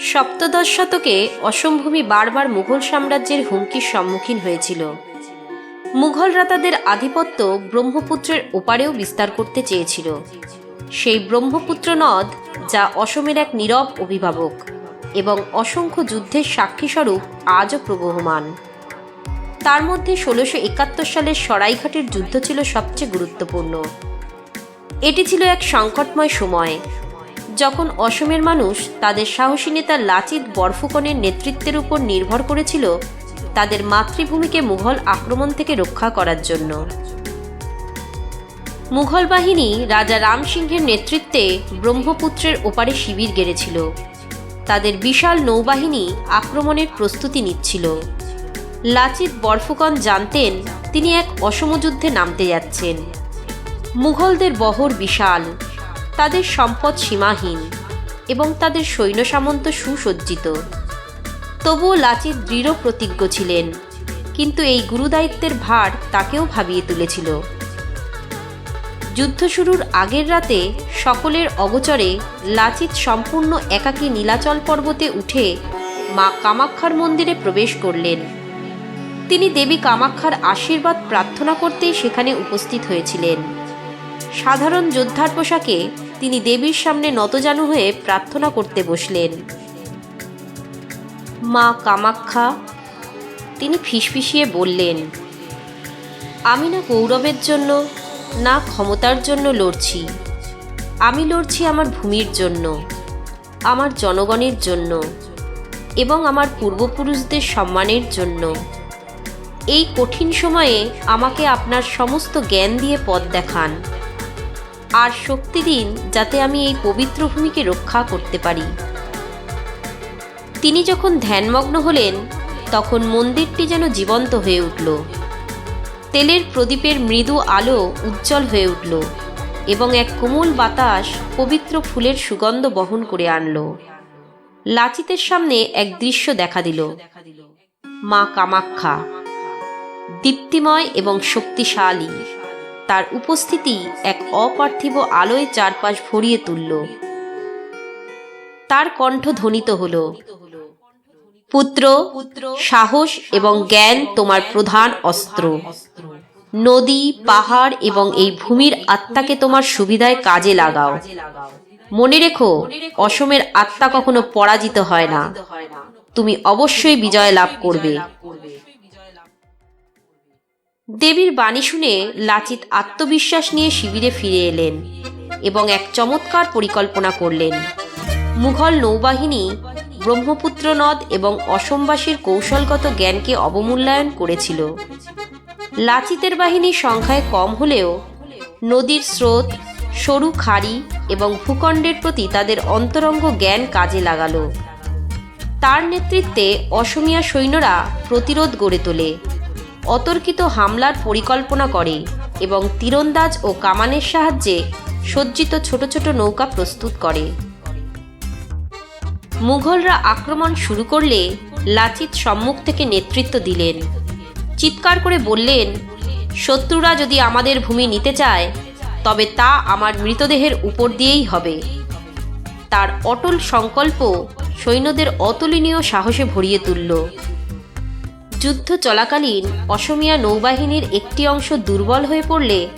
সপ্তদশ শতকে অসমভূমি বারবার মুঘল সাম্রাজ্যের হুমকির সম্মুখীন হয়েছিল। মুঘলরা তাদের আধিপত্য ব্রহ্মপুত্রের ওপারেও বিস্তার করতে চেয়েছিল। সেই ব্রহ্মপুত্র নদ, যা অসমের এক নীরব অভিভাবক এবং অসংখ্য যুদ্ধের সাক্ষীস্বরূপ আজও প্রবহমান। তার মধ্যে ষোলোশো একাত্তর সালের সরাইঘাটের যুদ্ধ ছিল সবচেয়ে গুরুত্বপূর্ণ। এটি ছিল এক সংকটময় সময় যখন অসমের মানুষ তাদের সাহসী নেতা লাচিত বরফুকনের নেতৃত্বের উপর নির্ভর করেছিল, তাদের মাতৃভূমিকে মুঘল আক্রমণ থেকে রক্ষা করার জন্য। মুঘল বাহিনী রাজা রাম সিংহের নেতৃত্বে ব্রহ্মপুত্রের ওপারে শিবির গেড়েছিল। তাদের বিশাল নৌবাহিনী আক্রমণের প্রস্তুতি নিচ্ছিল। লাচিত বরফুকন জানতেন তিনি এক অসম যুদ্ধে নামতে যাচ্ছেন। মুঘলদের বহর বিশাল। তাদের সম্পদ সীমাহীন এবং তাদের সৈন্য সামন্ত সুসজ্জিত। তবুও লাচিত দৃঢ় প্রতিজ্ঞ ছিলেন, কিন্তু এই গুরুদায়িত্বের ভার তাকেও ভাবিয়ে তুলেছিল। যুদ্ধ শুরুর আগের রাতে সকলের অগোচরে লাচিত সম্পূর্ণ একাকী নীলাচল পর্বতে উঠে মা কামাক্ষার মন্দিরে প্রবেশ করলেন। তিনি দেবী কামাক্ষার আশীর্বাদ প্রার্থনা করতেই সেখানে উপস্থিত হয়েছিলেন। সাধারণ যোদ্ধার পোশাকে তিনি দেবীর সামনে নতজানু হয়ে প্রার্থনা করতে বসলেন। মা কামাক্ষা তিনি ফিসফিসিয়ে বললেন, আমি না গৌরবের জন্য, না ক্ষমতার জন্য লড়ছি। আমি লড়ছি আমার ভূমির জন্য, আমার জনগণের জন্য এবং আমার পূর্বপুরুষদের সম্মানের জন্য। এই কঠিন সময়ে আমাকে আপনার সমস্ত জ্ঞান দিয়ে পথ দেখান। আর শক্তি দিন যাতে আমি এই পবিত্র ভূমিকে রক্ষা করতে পারি। তিনি যখন ধ্যানমগ্ন হলেন, তখন মন্দিরটি যেন জীবন্ত হয়ে উঠল। তেলের প্রদীপের মৃদু আলো উজ্জ্বল হয়ে উঠল এবং এক কোমল বাতাস পবিত্র ফুলের সুগন্ধ বহন করে আনলো। লাচিতের সামনে এক দৃশ্য দেখা দিল। মা কামাক্ষা দীপ্তিময় এবং শক্তিশালী। তার উপস্থিতি এক অপার্থিব আলোয় চারপাশ ভরিয়ে তুলল। তার কণ্ঠ ধ্বনিত হল, পুত্র, সাহস এবং জ্ঞান তোমার প্রধান অস্ত্র। নদী, পাহাড় এবং এই ভূমির আত্মাকে তোমার সুবিধায় কাজে লাগাও। মনে রেখো, অসমের আত্মা কখনো পরাজিত হয় না। তুমি অবশ্যই বিজয় লাভ করবে। দেবীর বাণী শুনে লাচিত আত্মবিশ্বাস নিয়ে শিবিরে ফিরে এলেন এবং এক চমৎকার পরিকল্পনা করলেন। মুঘল নৌবাহিনী, ব্রহ্মপুত্র নদ এবং অসমবাসীর কৌশলগত জ্ঞানকে অবমূল্যায়ন করেছিল। লাচিতের বাহিনী সংখ্যায় কম হলেও নদীর স্রোত, সরু খাড়ি এবং ভূখণ্ডের প্রতি তাদের অন্তরঙ্গ জ্ঞান কাজে লাগালো। তার নেতৃত্বে অসমিয়া সৈন্যরা প্রতিরোধ গড়ে তোলে। অতর্কিত হামলার পরিকল্পনা করে এবং তীরন্দাজ ও কামানের সাহায্যে সজ্জিত ছোট ছোট নৌকা প্রস্তুত করে। মুঘলরা আক্রমণ শুরু করলে লাচিত সম্মুখ থেকে নেতৃত্ব দিলেন। চিৎকার করে বললেন, শত্রুরা যদি আমাদের ভূমি নিতে চায়, তবে তা আমার মৃতদেহের উপর দিয়েই হবে। তার অটল সংকল্প সৈন্যদের অতুলনীয় সাহসে ভরিয়ে তুলল। যুদ্ধ চলাকালীন অসমিয়া নৌবাহিনীর একটি অংশ দুর্বল হয়ে পড়লে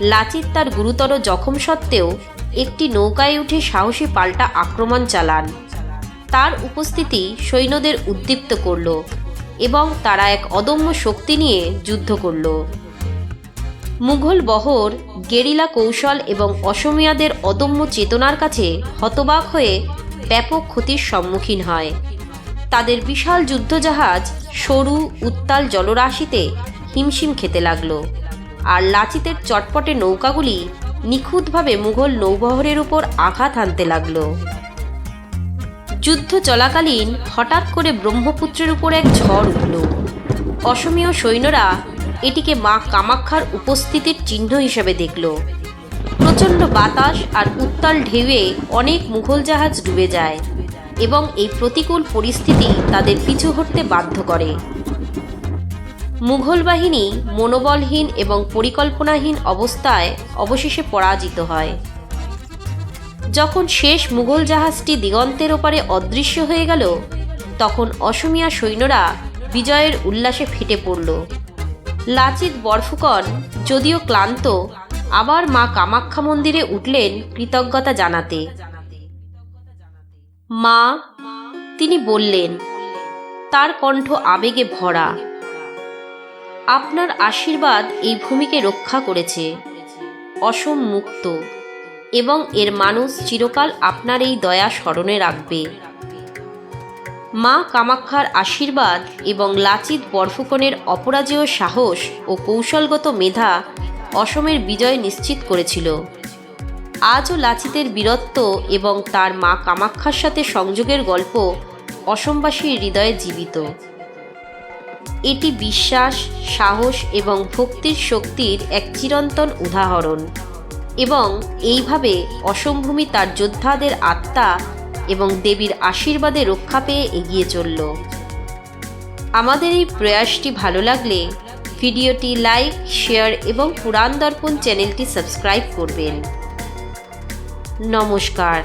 লাচিত তার গুরুতর জখম সত্ত্বেও একটি নৌকায় উঠে সাহসী পাল্টা আক্রমণ চালান। তার উপস্থিতি সৈন্যদের উদ্দীপ্ত করল এবং তারা এক অদম্য শক্তি নিয়ে যুদ্ধ করল। মুঘল বহর, গেরিলা কৌশল এবং অসমিয়াদের অদম্য চেতনার কাছে হতবাক হয়ে ব্যাপক ক্ষতির সম্মুখীন হয়। তাদের বিশাল যুদ্ধজাহাজ সরু, উত্তাল জলরাশিতে হিমশিম খেতে লাগল। আর লাচিতের চটপটে নৌকাগুলি নিখুঁতভাবে মুঘল নৌবহরের উপর আঘাত হানতে লাগল। যুদ্ধ চলাকালীন হঠাৎ করে ব্রহ্মপুত্রের উপর এক ঝড় উঠল। অসমীয় সৈন্যরা এটিকে মা কামাক্ষার উপস্থিতির চিহ্ন হিসেবে দেখল। প্রচণ্ড বাতাস আর উত্তাল ঢেউয়ে অনেক মুঘল জাহাজ ডুবে যায়। এবং এই প্রতিকূল পরিস্থিতি তাদের পিছু হটতে বাধ্য করে। মুঘল বাহিনী মনোবলহীন এবং পরিকল্পনাহীন অবস্থায় অবশেষে পরাজিত হয়। যখন শেষ মুঘল জাহাজটি দিগন্তের ওপারে অদৃশ্য হয়ে গেল, তখন অসমিয়া সৈন্যরা বিজয়ের উল্লাসে ফেটে পড়ল। লাচিত বরফুকন যদিও ক্লান্ত, আবার মা কামাখ্যা মন্দিরে উঠলেন কৃতজ্ঞতা জানাতে। মা, তিনি বললেন, তার কণ্ঠ আবেগে ভরা। আপনার আশীর্বাদ এই ভূমিকে রক্ষা করেছে, অসম মুক্ত, এবং এর মানুষ চিরকাল আপনার এই দয়া স্মরণে রাখবে। মা কামাক্ষার আশীর্বাদ এবং লাচিত বরফুকনের অপরাজেয় সাহস ও কৌশলগত মেধা অসমের বিজয় নিশ্চিত করেছিল। আজও লাচিতের বীরত্ব এবং তার মা কামাক্ষার সাথে সংযোগের গল্প অসমবাসীর হৃদয়ে জীবিত। এটি বিশ্বাস, সাহস এবং ভক্তির শক্তির এক চিরন্তন উদাহরণ এবং এইভাবে অসমভূমি তার যোদ্ধাদের আত্মা এবং দেবীর আশীর্বাদে রক্ষা পেয়ে এগিয়ে চলল। আমাদের এই প্রয়াসটি ভালো লাগলে ভিডিওটি লাইক, শেয়ার এবং পুরাণ দর্পণ চ্যানেলটি সাবস্ক্রাইব করবেন। নমস্কার।